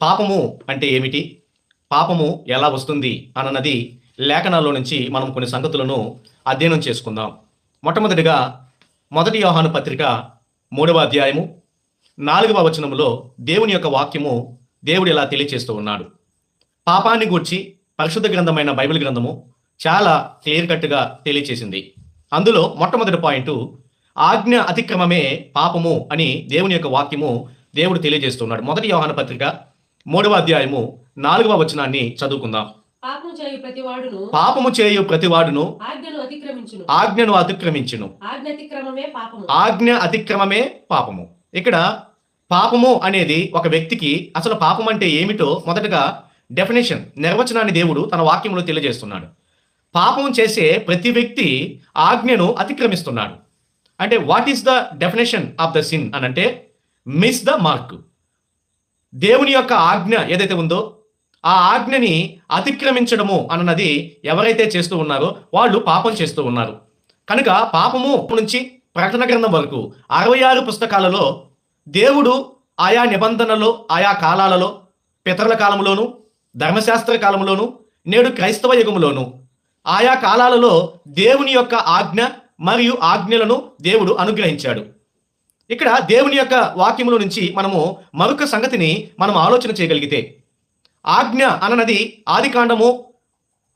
పాపము అంటే ఏమిటి? పాపము ఎలా వస్తుంది? అన్నది లేఖనాల్లో నుంచి మనం కొన్ని సంగతులను అధ్యయనం చేసుకుందాం. మొట్టమొదటిగా మొదటి యోహాను పత్రిక మూడవ అధ్యాయము నాలుగవ వచనములో దేవుని యొక్క వాక్యము దేవుడు ఇలా తెలియచేస్తూ ఉన్నాడు. పాపాన్ని గూర్చి పరిశుద్ధ గ్రంథమైన బైబిల్ గ్రంథము చాలా క్లియర్ కట్గా తెలియచేసింది. అందులో మొట్టమొదటి పాయింట్ ఆజ్ఞ అతిక్రమమే పాపము అని దేవుని యొక్క వాక్యము దేవుడు తెలియజేస్తున్నాడు మొదటి యోహాన పత్రిక మూడవ అధ్యాయము నాలుగవ వచనాన్ని చదువుకుందాం. పాపము చేయు ప్రతివాడును ఆజ్ఞను అతిక్రమించును. ఆజ్ఞ అతిక్రమమే పాపము. ఆజ్ఞ అతిక్రమమే పాపము. ఇక్కడ పాపము అనేది ఒక వ్యక్తికి అసలు పాపం అంటే ఏమిటో మొదటగా డెఫినేషన్ నిర్వచనాన్ని దేవుడు తన వాక్యంలో తెలియజేస్తున్నాడు. పాపం చేసే ప్రతి వ్యక్తి ఆజ్ఞను అతిక్రమిస్తున్నాడు. అంటే what is the definition of the sin అని అంటే మిస్ ద మార్క్ దేవుని యొక్క ఆజ్ఞ ఏదైతే ఉందో ఆ ఆజ్ఞని అతిక్రమించడము అన్నది ఎవరైతే చేస్తూ ఉన్నారో వాళ్ళు పాపం చేస్తూ ఉన్నారు. కనుక పాపము నుంచి ప్రకటన గ్రంథం వరకు అరవై ఆరు పుస్తకాలలో దేవుడు ఆయా నిబంధనలు ఆయా కాలాలలో పితరుల కాలంలోను ధర్మశాస్త్ర కాలంలోను నేడు క్రైస్తవ యుగములోను ఆయా కాలాలలో దేవుని యొక్క ఆజ్ఞ మరియు ఆజ్ఞలను దేవుడు అనుగ్రహించాడు. ఇక్కడ దేవుని యొక్క వాక్యముల నుంచి మనము మరొక సంగతిని మనం ఆలోచన చేయగలిగితే. ఆజ్ఞ అన్నది ఆది కాండము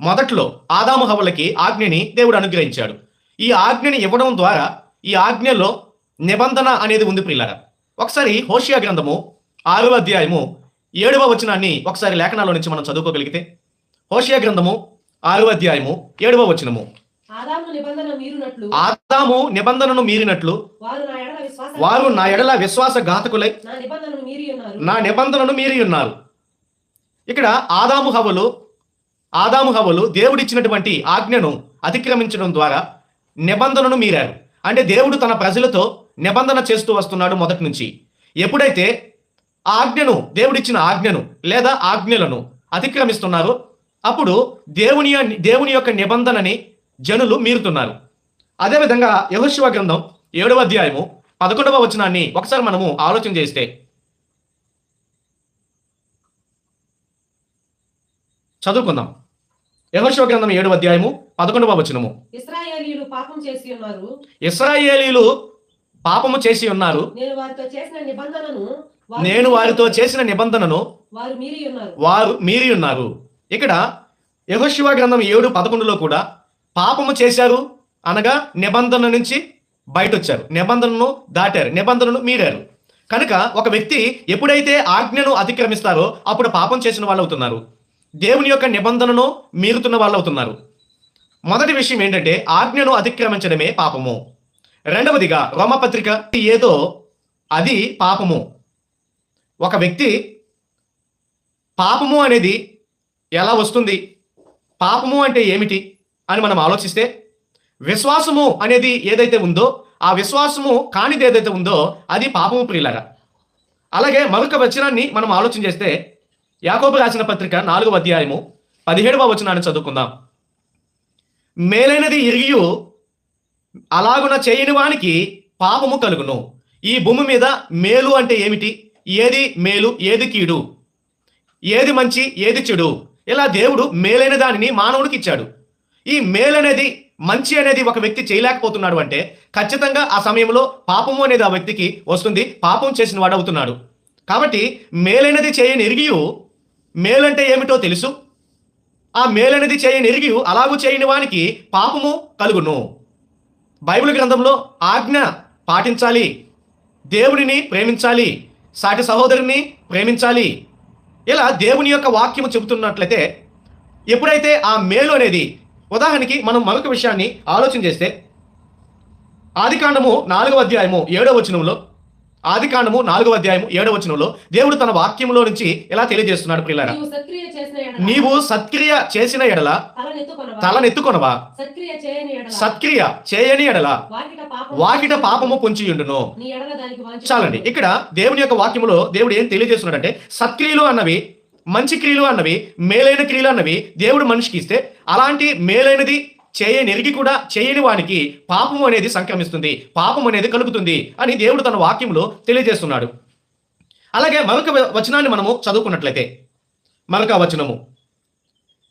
మొదట్లో ఆదాము హవలకి ఆజ్ఞని దేవుడు అనుగ్రహించాడు. ఈ ఆజ్ఞని ఇవ్వడం ద్వారా ఈ ఆజ్ఞలో నిబంధన అనేది ఉంది ప్రిల్లర ఒకసారి హోషియా గ్రంథము ఆరవ అధ్యాయము ఏడవ వచనాన్ని ఒకసారి లేఖనాల నుంచి మనం చదువుకోగలిగితే. హోషియా గ్రంథము ఆరవ అధ్యాయము ఏడవ వచనము. ఆదాము నిబంధనను మీరినట్లు వారు నా ఎడల విశ్వాస ఘాతకులై నా నిబంధనను మీరి ఉన్నారు. ఇక్కడ ఆదాము హవలు ఆదాము హవలు దేవుడిచ్చినటువంటి ఆజ్ఞను అతిక్రమించడం ద్వారా నిబంధనను మీరారు. అంటే దేవుడు తన ప్రజలతో నిబంధన చేస్తూ వస్తున్నాడు మొదటి నుంచి. ఎప్పుడైతే ఆజ్ఞను దేవుడిచ్చిన ఆజ్ఞను లేదా ఆజ్ఞలను అతిక్రమిస్తున్నారో అప్పుడు దేవుని దేవుని యొక్క నిబంధనని జనులు మీరుతున్నారు. అదేవిధంగా యహోశివ గ్రంథం ఏడవ అధ్యాయము పదకొండవ వచనాన్ని ఒకసారి మనము ఆలోచన చేస్తే. చదువుకుందాం. యహోశివ గ్రంథం ఏడవ అధ్యాయము పదకొండవ వచనము. ఇస్రాయేలీలు పాపం చేసి ఉన్నారు. ఇస్రాయేలీలు పాపము చేసి ఉన్నారు. నేను వారితో చేసిన నిబంధనను వారు నేను వారితో చేసిన నిబంధనను వారు మీరి ఉన్నారు. వారు మీరి ఉన్నారు. ఇక్కడ యహోశివ గ్రంథం ఏడు పదకొండులో కూడా పాపము చేశారు అనగా నిబంధన నుంచి బయట వచ్చారు నిబంధనను దాటారు. నిబంధనను మీరారు. కనుక ఒక వ్యక్తి ఎప్పుడైతే ఆజ్ఞను అతిక్రమిస్తారో అప్పుడు పాపం చేసిన వాళ్ళు అవుతున్నారు దేవుని యొక్క నిబంధనను మీరుతున్న వాళ్ళు అవుతున్నారు మొదటి విషయం ఏంటంటే ఆజ్ఞను అతిక్రమించడమే పాపము. రెండవదిగా రోమపత్రిక ఏదో అది పాపము. ఒక వ్యక్తి పాపము అనేది ఎలా వస్తుంది? పాపము అంటే ఏమిటి? అని మనం ఆలోచిస్తే విశ్వాసము అనేది ఏదైతే ఉందో ఆ విశ్వాసము కానిది ఏదైతే ఉందో అది పాపము ప్రియులరా. అలాగే మరొక వచనాన్ని మనం ఆలోచన చేస్తే యాకోబు రాసిన పత్రిక నాలుగవ అధ్యాయము పదిహేడవ వచనాన్ని చదువుకుందాం. మేలైనది ఇరిగియు అలాగున చేయని వానికి పాపము కలుగును. ఈ భూమి మీద మేలు అంటే ఏమిటి? ఏది మేలు ఏది కీడు? ఏది మంచి ఏది చెడు? ఇలా దేవుడు మేలైన దానిని మానవుడికి ఇచ్చాడు. ఈ మేలనేది మంచి అనేది ఒక వ్యక్తి చేయలేకపోతున్నాడు అంటే ఖచ్చితంగా ఆ సమయంలో పాపము అనేది ఆ వ్యక్తికి వస్తుంది. పాపం చేసిన వాడు అవుతున్నాడు. కాబట్టి మేలైనది చేయని ఎరిగియు మేలంటే ఏమిటో తెలుసు. ఆ మేలనది చేయని ఎరిగి అలాగూ చేయని వానికి పాపము కలుగును. బైబిల్ గ్రంథంలో ఆజ్ఞ పాటించాలి. దేవుడిని ప్రేమించాలి. సాటి సహోదరుని ప్రేమించాలి. ఇలా దేవుని యొక్క వాక్యము చెబుతున్నట్లయితే ఎప్పుడైతే ఆ మేలు అనేది ఉదాహరణకి మనం మరొక విషయాన్ని ఆలోచన చేస్తే ఆదికాండము నాలుగవ అధ్యాయము ఏడవ వచనంలో ఆదికాండము నాలుగవ అధ్యాయము ఏడవ వచనంలో దేవుడు తన వాక్యములో నుంచి ఎలా తెలియజేస్తున్నాడు పిల్లరా నీవు సత్క్రియ చేసిన ఎడల తలనెత్తుకొనవా? సత్క్రియ చేయని ఎడల వాకిట పాపం వాకిట పాపము పొంచియుండును చాలండి. ఇక్కడ దేవుని యొక్క వాక్యములో దేవుడు ఏం తెలియజేస్తున్నాడంటే సత్క్రియలు అన్నవి మంచి క్రియలు అన్నవి మేలైన క్రియలు అన్నవి దేవుడు మనిషికి ఇస్తే అలాంటి మేలైనది చేయనెరిగి కూడా చేయని వానికి పాపము అనేది సంక్రమిస్తుంది పాపం అనేది కలుగుతుంది అని దేవుడు తన వాక్యంలో తెలియజేస్తున్నాడు. అలాగే మరొక వచనాన్ని మనము చదువుకున్నట్లయితే మరొక వచనము.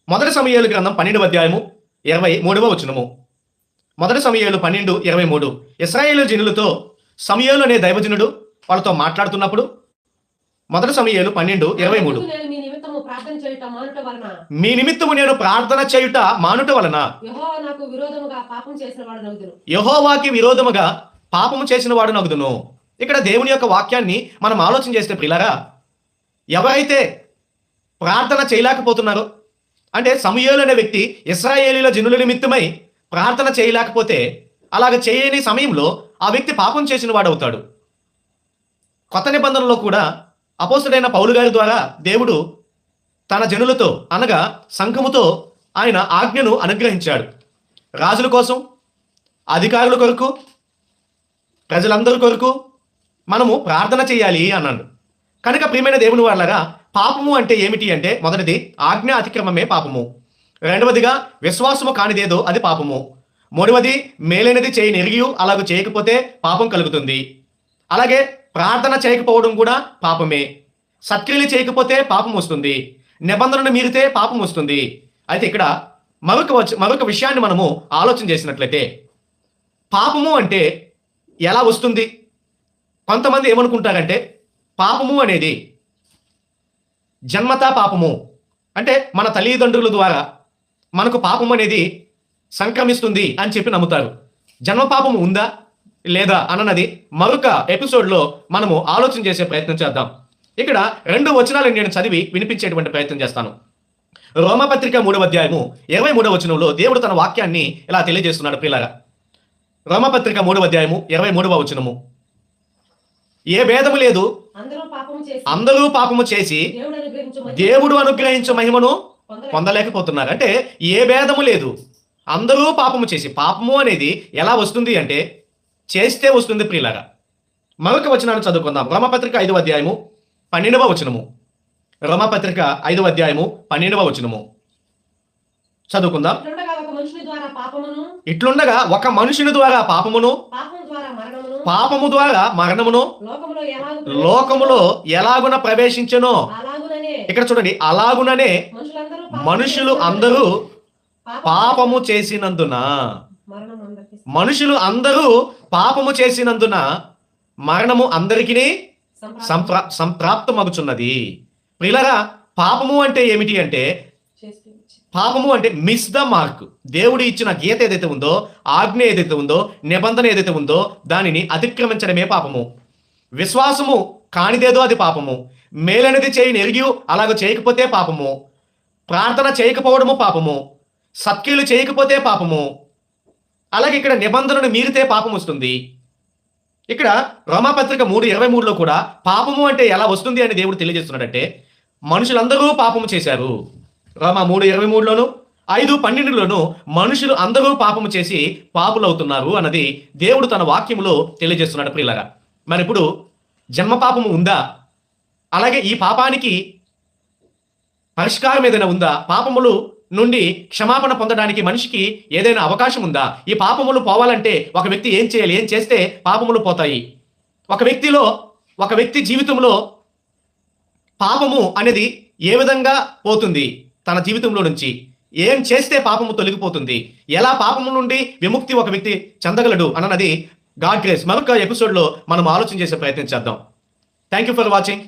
మొదటి సమయాలు గ్రంథం పన్నెండు అధ్యాయము ఇరవై మూడవ వచనము. మొదటి సమయాలు పన్నెండు ఇరవై మూడు. ఇస్రాయేలు జనులతో సమయాలు అనే దైవజనుడు వాళ్ళతో మాట్లాడుతున్నప్పుడు మొదటి సమయాలు పన్నెండు ఇరవై మూడు. ప్రార్థన చేయటం మానుట వలన? మీ నిమిత్తము నేను ప్రార్థన చేయుట మానుట వలన? యెహోవా నాకు విరోధముగా పాపం చేసిన వాడు యహోవాకి విరోధముగా పాపము చేసిన వాడు నగుదును. ఇక్కడ దేవుని యొక్క వాక్యాన్ని మనం ఆలోచన చేస్తే ప్రిలారా ఎవరైతే ప్రార్థన చేయలేకపోతున్నారో అంటే సమూయేలు అనే వ్యక్తి ఇస్రాయేలీల జనుల నిమిత్తమై ప్రార్థన చేయలేకపోతే అలాగ చేయని సమయంలో ఆ వ్యక్తి పాపం చేసిన వాడవుతాడు కొత్త నిబంధనలో కూడా అపోస్తుడైన పౌలు గారి ద్వారా దేవుడు తన జనులతో అనగా సంఘముతో ఆయన ఆజ్ఞను అనుగ్రహించాడు. రాజుల కోసం అధికారుల కొరకు ప్రజలందరి కొరకు మనము ప్రార్థన చేయాలి అన్నాడు. కనుక ప్రియమైన దేవుని వాళ్ళగా పాపము అంటే ఏమిటి అంటే మొదటిది ఆజ్ఞ అతిక్రమమే పాపము. రెండవదిగా విశ్వాసము కానిదేదో అది పాపము. మూడవది మేలైనది చేయని ఎరిగి అలాగ చేయకపోతే పాపం కలుగుతుంది. అలాగే ప్రార్థన చేయకపోవడం కూడా పాపమే. సత్క్రియలు చేయకపోతే పాపం వస్తుంది. నిబంధనను మీరితే పాపం వస్తుంది. అయితే ఇక్కడ మరొక మరొక విషయాన్ని మనము ఆలోచన చేసినట్లయితే పాపము అంటే ఎలా వస్తుంది? కొంతమంది ఏమనుకుంటారంటే పాపము అనేది జన్మతా పాపము. అంటే మన తల్లిదండ్రుల ద్వారా మనకు పాపం అనేది సంక్రమిస్తుంది అని చెప్పి నమ్ముతారు. జన్మ పాపము ఉందా? లేదా? అన్నది మరొక ఎపిసోడ్లో మనము ఆలోచన చేసే ప్రయత్నం చేద్దాం. ఇక్కడ రెండు వచనాలు నేను చదివి వినిపించేటువంటి ప్రయత్నం చేస్తాను. రోమపత్రిక మూడవ అధ్యాయము ఇరవై మూడవ వచనంలో దేవుడు తన వాక్యాన్ని ఇలా తెలియజేస్తున్నాడు ప్రియులారా. రోమపత్రిక మూడవ అధ్యాయము ఇరవై మూడవ వచనము. ఏ భేదము లేదు. అందరూ పాపము చేసి దేవుడు అనుగ్రహించు మహిమను పొందలేక పొందలేకపోతున్నారు. అంటే ఏ భేదము లేదు. అందరూ పాపము చేసి పాపము అనేది ఎలా వస్తుంది అంటే చేస్తే వస్తుంది ప్రియులారా. మరొక వచనాన్ని చదువుకుందాం. రోమపత్రిక ఐదవ అధ్యాయము పన్నెండవ వచనము. రోమపత్రిక ఐదవ అధ్యాయము పన్నెండవ వచనము. చదువుకుందాం. ఇట్లుండగా ఒక మనుషుని ద్వారా పాపమును పాపము ద్వారా మరణమును లోకములో ఎలాగు లోకములో ఎలాగున ప్రవేశించెనో ఇక్కడ చూడండి అలాగుననే మనుషులు అందరూ పాపం పాపము చేసినందున మనుషులు అందరూ పాపము చేసినందున మరణము అందరికీ సంప్రా సంప్రాప్తమగుచున్నది. ప్రిలరా పాపము అంటే ఏమిటి అంటే పాపము అంటే మిస్ ద మార్క్ దేవుడు ఇచ్చిన గీత ఏదైతే ఉందో ఆజ్ఞ ఏదైతే ఉందో నిబంధన ఏదైతే ఉందో దానిని అతిక్రమించడమే పాపము. విశ్వాసము కానిదేదో అది పాపము. మేలనేది చేయని ఎరిగి అలాగ చేయకపోతే పాపము. ప్రార్థన చేయకపోవడము పాపము. సత్క్రియలు చేయకపోతే పాపము. అలాగే ఇక్కడ నిబంధనను మీరితే పాపం వస్తుంది. ఇక్కడ రోమాపత్రిక మూడు ఇరవై మూడులో కూడా పాపము అంటే ఎలా వస్తుంది అని దేవుడు తెలియజేస్తున్నాడంటే మనుషులందరూ పాపము చేశారు. రోమా మూడు ఇరవై మూడులోను ఐదు పన్నెండులోను మనుషులు అందరూ పాపము చేసి పాపులవుతున్నారు అన్నది దేవుడు తన వాక్యములో తెలియజేస్తున్నాడు ప్రియులగా మరి ఇప్పుడు జన్మ పాపము ఉందా? అలాగే ఈ పాపానికి పరిష్కారం ఏదైనా ఉందా? పాపములు నుండి క్షమాపణ పొందడానికి మనిషికి ఏదైనా అవకాశం ఉందా? ఈ పాపములు పోవాలంటే ఒక వ్యక్తి ఏం చేయాలి? ఏం చేస్తే పాపములు పోతాయి? ఒక వ్యక్తిలో ఒక వ్యక్తి జీవితంలో పాపము అనేది ఏ విధంగా పోతుంది? తన జీవితంలో నుంచి. ఏం చేస్తే పాపము తొలగిపోతుంది? ఎలా పాపము నుండి విముక్తి ఒక వ్యక్తి చెందగలడు? అన్నది గాడ్ గ్రేస్. మరొక ఎపిసోడ్లో మనం ఆలోచన చేసే ప్రయత్నం చేద్దాం. Thank you for watching